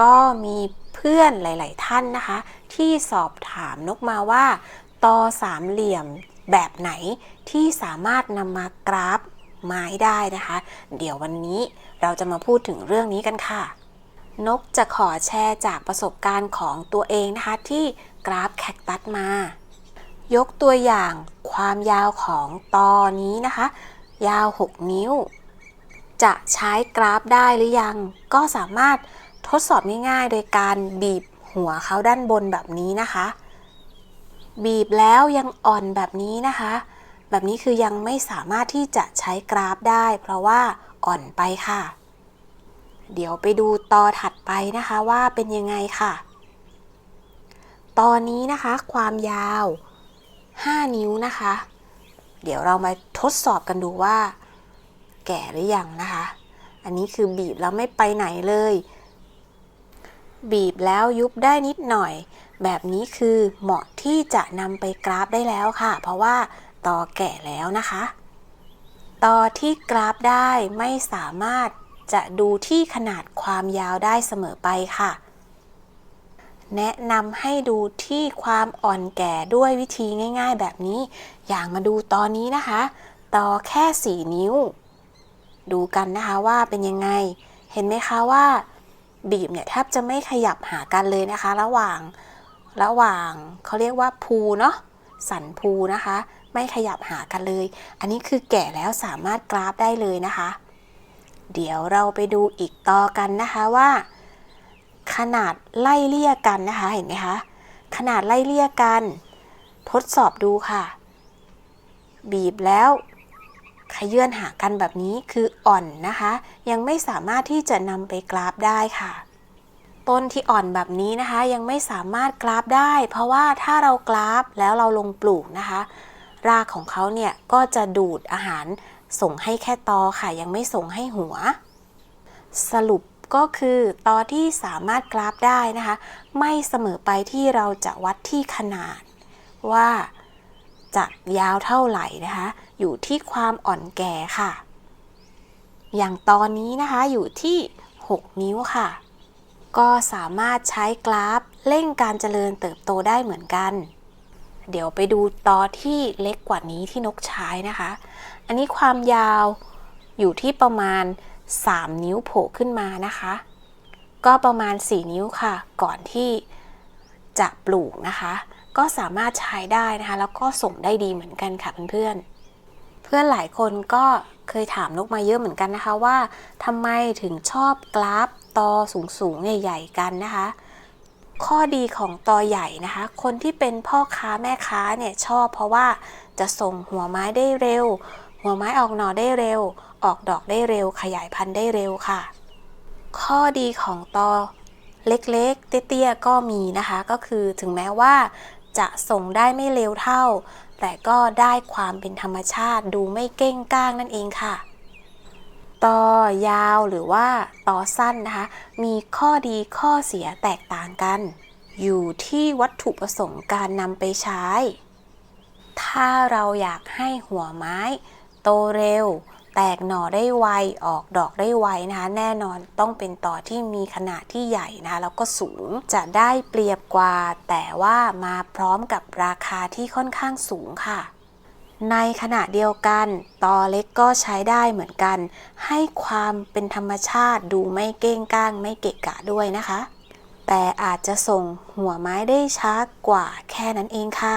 ก็มีเพื่อนหลาย ๆ ท่านนะคะ ที่สอบถามนกมาว่าตอสามเหลี่ยมแบบไหนที่สามารถนำมากราฟไม้ได้นะคะ เดี๋ยววันนี้เราจะมาพูดถึงเรื่องนี้กันค่ะ นกจะขอแชร์จากประสบการณ์ของตัวเองนะคะที่กราฟแคคตัสมา ยกตัวอย่างความยาวของตอนี้นะคะ ยาว 6 นิ้ว จะใช้กราฟได้หรือยัง ก็สามารถ ทดสอบง่ายๆ โดยการบีบหัวเขาด้านบนแบบนี้นะคะ บีบแล้วยังอ่อนแบบนี้นะคะ แบบนี้คือยังไม่สามารถที่จะใช้กราฟได้ เพราะว่าอ่อนไปค่ะ เดี๋ยวไปดูตอถัดไปนะคะว่าเป็นยังไงค่ะ ตอนนี้นะคะความยาว 5 นิ้วนะคะ เดี๋ยวเรามาทดสอบกันดูว่า แก่หรือยังนะคะ อันนี้คือบีบแล้วไม่ไปไหนเลย บีบแล้วยุบได้นิดหน่อย แบบนี้คือเหมาะที่จะนำไปกราฟได้แล้วค่ะ เพราะว่าตอแก่แล้วนะคะตอที่กราฟได้ไม่สามารถจะดูที่ขนาดความยาวได้เสมอไปค่ะ แนะนำให้ดูที่ความอ่อนแก่ด้วยวิธีง่าย ๆ แบบนี้ อย่างมาดูตอนนี้นะคะต่อแค่ 4 นิ้ว ดูกันนะคะว่าเป็นยังไง เห็นไหมคะว่า บีบเนี่ยแทบจะไม่ขยับหากันเลยนะคะ ระหว่างระหว่างเขาเรียกว่าภูเนาะสันภูนะคะ ไม่ขยับหากันเลย อันนี้คือแก่แล้วสามารถกราฟได้เลยนะคะ เดี๋ยวเราไปดูอีกต่อกันนะคะว่า ขนาดไล่เลี่ยกันนะคะเห็นไหมคะขนาดไล่เลี่ยกัน ทดสอบดูค่ะ บีบแล้ว ขยื่นหากันแบบนี้คืออ่อนนะคะ ยังไม่สามารถที่จะนำไปกราฟได้ค่ะ ต้นที่อ่อนแบบนี้นะคะ ยังไม่สามารถกราฟได้ เพราะว่าถ้าเรากราฟแล้วเราลงปลูกนะคะ รากของเขาเนี่ยก็จะดูดอาหารส่งให้แค่ตอค่ะ ยังไม่ส่งให้หัว สรุปก็คือตอที่สามารถกราฟได้นะคะ ไม่เสมอไปที่เราจะวัดที่ขนาดว่า จะยาวเท่าไหร่นะคะ อยู่ที่ความอ่อนแก่ค่ะ อย่างตอนนี้นะคะอยู่ที่ 6 นิ้วค่ะ ก็สามารถใช้กราฟเร่งการเจริญเติบโตได้เหมือนกัน เดี๋ยวไปดูตอที่เล็กกว่านี้ที่นกใช้นะคะ อันนี้ความยาวอยู่ที่ประมาณ 3 นิ้วโผล่ขึ้นมานะคะ ก็ประมาณ 4 นิ้วค่ะ ก่อนที่จะปลูกนะคะ ก็สามารถใช้ได้นะคะ แล้วก็ส่งได้ดีเหมือนกันค่ะเพื่อนๆ เพื่อนหลายคนก็เคยถามนกมาเยอะเหมือนกันนะคะว่าทำไมถึงชอบกราฟตอสูงๆใหญ่ๆกันนะคะ ข้อดีของตอใหญ่นะคะ คนที่เป็นพ่อค้าแม่ค้าเนี่ยชอบ เพราะว่าจะส่งหัวไม้ได้เร็ว หัวไม้ออกหน่อได้เร็ว ออกดอกได้เร็ว ขยายพันธุ์ได้เร็วค่ะ ข้อดีของตอเล็กๆ เตี้ยๆ ก็มีนะคะ ก็คือถึงแม้ว่า จะส่งได้ไม่เร็วเท่า แต่ก็ได้ความเป็นธรรมชาติดูไม่เก้งก้างนั่นเองค่ะต่อยาวหรือว่าต่อสั้นนะคะ มีข้อดีข้อเสียแตกต่างกัน อยู่ที่วัตถุประสงค์การนำไปใช้ ถ้าเราอยากให้หัวไม้ โตเร็ว แตกหน่อได้ไว ออกดอกได้ไวนะคะ แน่นอนต้องเป็นต่อที่มีขนาดที่ใหญ่นะคะแล้วก็สูงจะได้เปรียบกว่า แต่ว่ามาพร้อมกับราคาที่ค่อนข้างสูงค่ะ ในขณะเดียวกัน ตอเล็กก็ใช้ได้เหมือนกัน ให้ความเป็นธรรมชาติดูไม่เก้งก้างไม่เกะกะด้วยนะคะ แต่อาจจะส่งหัวไม้ได้ช้ากว่าแค่นั้นเองค่ะ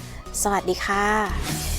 สวัสดีค่ะ